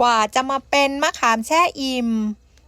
กว่าจะมาเป็นมะขามแช่อิ่ม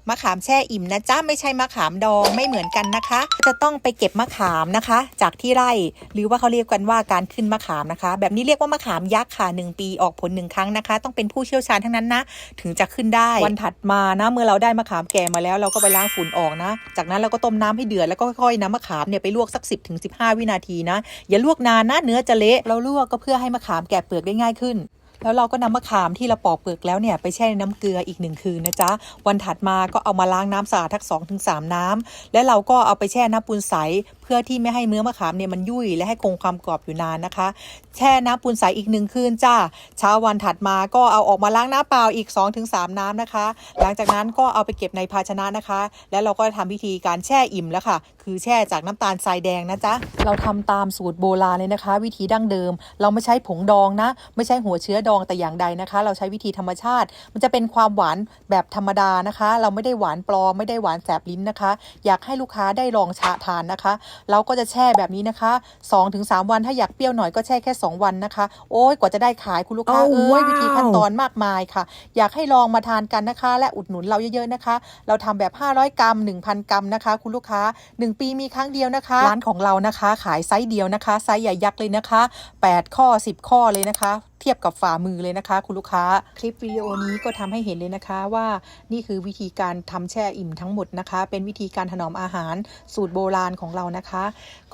มะขามแช่อิ่มนะจ๊ะไม่ใช่มะขามดองไม่เหมือนกันนะคะ จะต้องไปเก็บมะขามนะคะ จากที่ไร่หรือว่าเขาเรียกกันว่าการขึ้นมะขามนะคะ แบบนี้เรียกว่ามะขามยักษ์ค่ะหนึ่งปีออกผลหนึ่งครั้งนะคะ ต้องเป็นผู้เชี่ยวชาญทั้งนั้นนะ ถึงจะขึ้นได้วันถัดมานะเมื่อเราได้มะขามแก่มาแล้วเราก็ไปล้างฝุ่นออกนะ จากนั้นเราก็ต้มน้ำให้เดือดแล้วก็ค่อยๆนำมะขามเนี่ยไปลวกสัก 10-15ถึง15วินาทีนะอย่าลวกนานนะเนื้อจะเละเราลวกก็เพื่อให้มะขามแกะเปลือกได้ง่ายขึ้น แล้วเราก็นำมะขามที่เราปอกเปลือกแล้วเนี่ยไปแช่ในน้ำเกลืออีกหนึ่งคืนนะจ๊ะวันถัดมาก็เอามาล้างน้ำสะอาดทัก2องถึงสามน้ำและเราก็เอาไปแช่น้ำปูนใสเพื่อที่ไม่ให้เนื้อมะขามเนี่ยมันยุ่ยและให้คงความกรอบอยู่นานนะคะ แช่น้ำปูนใสอีกหนึ่งคืนจ้าเช้าวันถัดมาก็เอาออกมาล้างน้ำเปล่าอีก 2-3ถึงน้ำนะคะ หลังจากนั้นก็เอาไปเก็บในภาชนะนะคะ แล้วเราก็ทำพิธีการแช่อิ่มแล้วค่ะ คือแช่จากน้ำตาลทรายแดงนะจ๊ะเราทำตามสูตรโบราณเลยนะคะ วิธีดั้งเดิม เราไม่ใช้ผงดองนะ ไม่ใช่หัวเชื้อดองแต่อย่างใดนะคะ เราใช้วิธีธรรมชาติ มันจะเป็นความหวานแบบธรรมดานะคะ เราไม่ได้หวานปลอมไม่ได้หวานแสบลิ้นนะคะ อยากให้ลูกค้าได้ลองชาทานนะคะ เราก็จะแช่แบบนี้นะคะ 2-3 วันถ้าอยากเปรี้ยวหน่อยก็แช่แค่ 2 วันนะคะ โอ้ยกว่าจะได้ขายคุณลูกค้า Oh, เอ้ยวิธีขั้นตอน wow. มากมายค่ะ อยากให้ลองมาทานกันนะคะ และอุดหนุนเราเยอะๆนะคะ เราทำแบบ 500 กรัม 1,000 กรัมนะคะ คุณลูกค้า 1 ปีมีครั้งเดียวนะคะร้านของเรานะคะ ขายไซส์เดียวนะคะไซส์ใหญ่ยักษ์เลยนะคะ 8 ข้อ 10 ข้อเลยนะคะเทียบกับฝ่ามือเลยนะคะ คุณลูกค้า คลิปวิดีโอนี้ก็ทำให้เห็นเลยนะคะว่านี่คือวิธีการทำแช่อิ่มทั้งหมดนะคะ เป็นวิธีการถนอมอาหารสูตรโบราณของเรานะคะ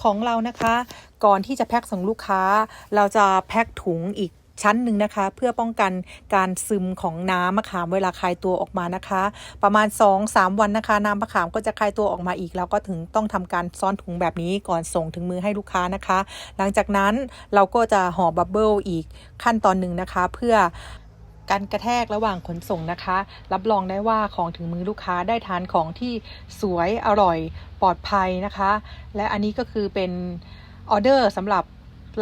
ของเรานะคะ ก่อนที่จะแพ็คส่งลูกค้า เราจะแพ็คถุงอีก ชั้นหนึ่งนะคะ เพื่อป้องกันการซึมของน้ำมะขามเวลาคลายตัวออกมานะคะ ประมาณ 2-3 วันนะคะ น้ำมะขามก็จะคลายตัวออกมาอีก แล้วก็ถึงต้องทำการซ้อนถุงแบบนี้ก่อนส่งถึงมือให้ลูกค้านะคะ หลังจากนั้นเราก็จะห่อบับเบิลอีกขั้นตอนหนึ่งนะคะ เพื่อการกระแทกระหว่างขนส่งนะคะ รับรองได้ว่าของถึงมือลูกค้าได้ทานของที่สวยอร่อยปลอดภัยนะคะ และอันนี้ก็คือเป็นออเดอร์สำหรับ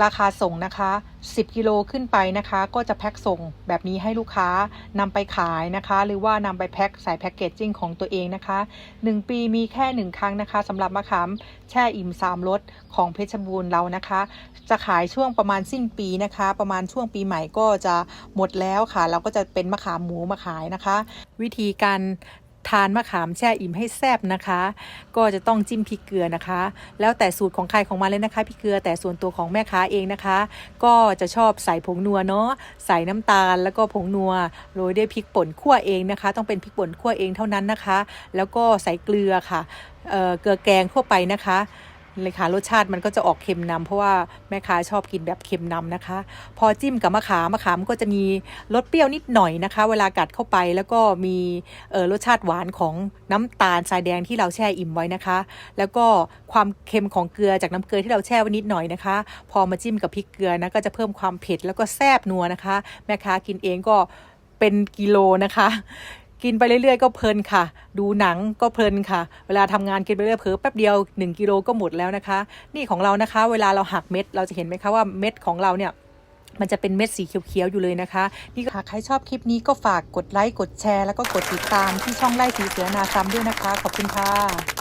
ราคาส่งนะคะ 10 กิโลขึ้นไปนะคะ ก็จะแพ็คส่งแบบนี้ให้ลูกค้านำไปขายนะคะ หรือว่านำไปแพ็คใส่แพ็กเกจจิ้งของตัวเองนะคะ 1 ปีมีแค่ 1 ครั้งนะคะสำหรับมะขามแช่อิ่ม3รสของเพชรบูรณ์เรานะคะ จะขายช่วงประมาณสิ้นปีนะคะ ประมาณช่วงปีใหม่ก็จะหมดแล้วค่ะ เราก็จะเป็นมะขามหมูมาขายนะคะ วิธีการ ทานมะขามแช่อิ่มให้แซ่บนะคะ ก็จะต้องจิ้มพริกเกลือนะคะ แล้วแต่สูตรของใครของมันเลยนะคะพริกเกลือแต่ส่วนตัวของแม่ค้าเองนะคะ ก็จะชอบใส่ผงนัวเนาะใส่น้ำตาลแล้วก็ผงนัวโรยด้วยพริกป่นคั่วเองนะคะ ต้องเป็นพริกป่นคั่วเองเท่านั้นนะคะ แล้วก็ใส่เกลือค่ะเเกลือแกงทั่วไปนะคะ เลยค่ะรสชาติมันก็จะออกเค็มนำเพราะว่าแม่ค้าชอบกินแบบเค็มนำนะคะ พอจิ้มกับมะขามมะขามก็จะมีรสเปรี้ยวนิดหน่อยนะคะ เวลากัดเข้าไปแล้วก็มีรสชาติหวานของน้ำตาลทรายแดงที่เราแช่อิ่มไว้นะคะ แล้วก็ความเค็มของเกลือจากน้ำเกลือที่เราแช่ไว้นิดหน่อยนะคะ พอมาจิ้มกับพริกเกลือนะก็จะเพิ่มความเผ็ดแล้วก็แซ่บนัวนะคะ แม่ค้ากินเองก็เป็นกิโลนะคะ กินไปเรื่อยๆ ก็เพลินค่ะ ดูหนังก็เพลินค่ะ เวลาทำงานกินไปเรื่อยเผลอแป๊บเดียว 1 กิโลก็หมดแล้วนะคะ นี่ของเรานะคะ เวลาเราหักเม็ด เราจะเห็นไหมคะว่าเม็ดของเราเนี่ยมันจะเป็นเม็ดสีเขียวๆอยู่เลยนะคะ นี่หากใครชอบคลิปนี้ก็ฝากกดไลค์ กดแชร์ แล้วก็กดติดตามที่ช่องไล่สีเสือนาซัมด้วยนะคะ ขอบคุณค่ะ